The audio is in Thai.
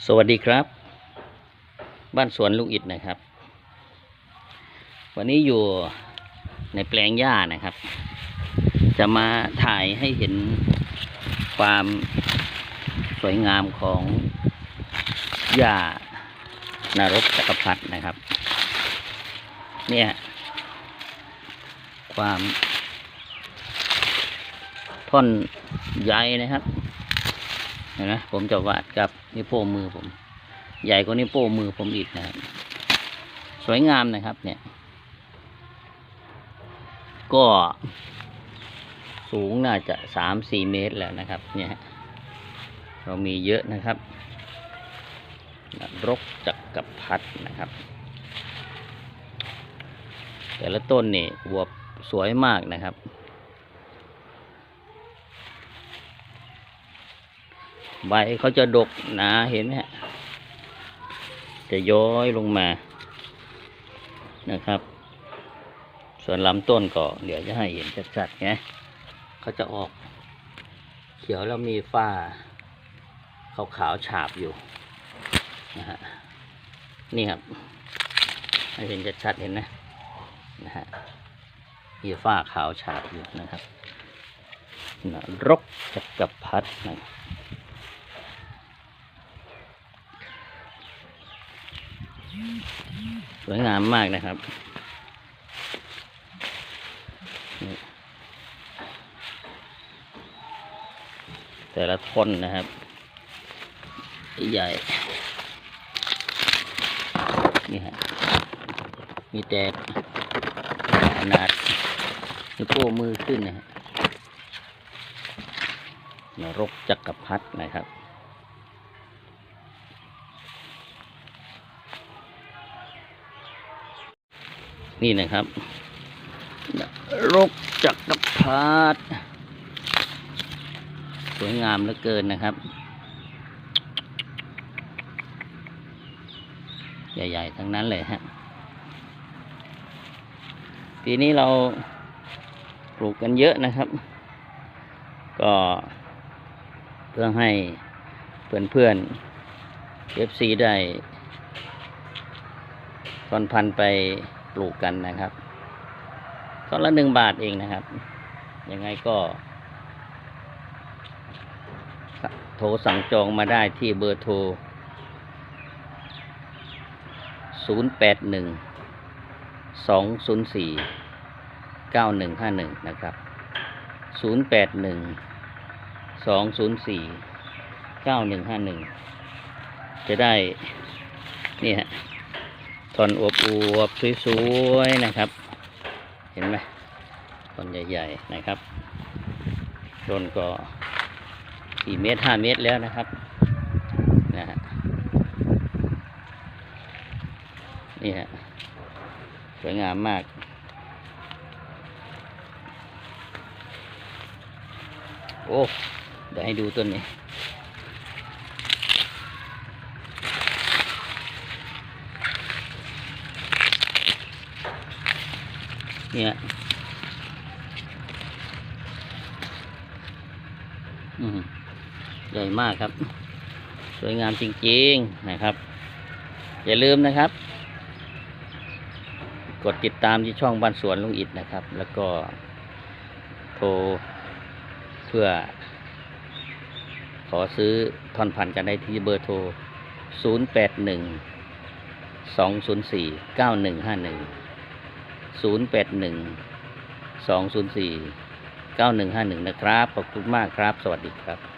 สวัสดีครับ บ้านสวนลุงอิดนะครับ วันนี้อยู่ในแปลงหญ้านะครับ จะมาถ่ายให้เห็นความสวยงามของหญ้านารกจักรพรรดินะครับ เนี่ย ความท่อนใยนะครับ เห็นไหมผมจะวาดกับนิ้วโป้งมือผม ใหญ่กว่านิ้วโป้งมือผมอีกนะครับ สวยงามนะครับ เนี่ย ก็สูงน่าจะสามสี่เมตรแล้วนะครับ เนี่ยเรามีเยอะนะครับรกจักกับพัดนะครับ แต่ละต้นนี่อวบสวยมากนะครับ ใบเขาจะดกหนาเห็นไหมฮะจะย้อยลงมานะครับ ส่วนลำต้นก็เดี๋ยวจะให้เห็นชัดๆไงเขาจะออก เขียวแล้วมีฝ้าขาวๆฉาบอยู่นะฮะนี่ครับให้เห็นชัดๆเห็นนะนะฮะมีฝ้าขาวฉาบอยู่นะครับนรกจักรพรรดินะครับ สวยงามมากนะครับแต่ละท่อนนะครับ ใหญ่ นี่ฮะ มีแต่ขนาดนิ้วโป้มือขึ้นนะฮะนรกจักรพรรดินะครับ นี่นะครับรกจักรพรรดิสวยงามเหลือเกินนะครับ ใหญ่ ๆ ทั้งนั้นเลยฮะปีนี้เราปลูกกันเยอะนะครับ ก็เพื่อให้เพื่อนๆ FC ได้ตอนพันไป ปลูกกันนะครับต้นละหนึ่งบาทเองนะครับ ยังไงก็ โทรสั่งจองมาได้ที่เบอร์โทร 0 8 1 2 0 4 9 1 5 1 นะครับ 0 8 1 2 0 4 9 1 5 1 จะได้นี่ฮะตอนอวบอวบสวยๆนะครับ เห็นไหมตอนใหญ่ๆนะครับต้นก็สี่เมตรห้าเมตรแล้วนะครับนะฮะนี่ฮะสวยงามมาก โอ้เดี๋ยวให้ดูต้นนี้ เนี่ยอืใหญ่มากครับ สวยงามจริง ๆ นะครับ อย่าลืมนะครับ กดติดตามที่ช่องบ้านสวนลุงอิดนะครับ แล้วก็โทรเพื่อ ขอซื้อทอนพันกันได้ที่เบอร์โทร 0 8 1 2 0 4 9 1 5 1 ศูนย์แปดหนึ่งสองศูนย์สี่เก้าหนึ่งห้าหนึ่งนะครับ ขอบคุณมากครับ สวัสดีครับ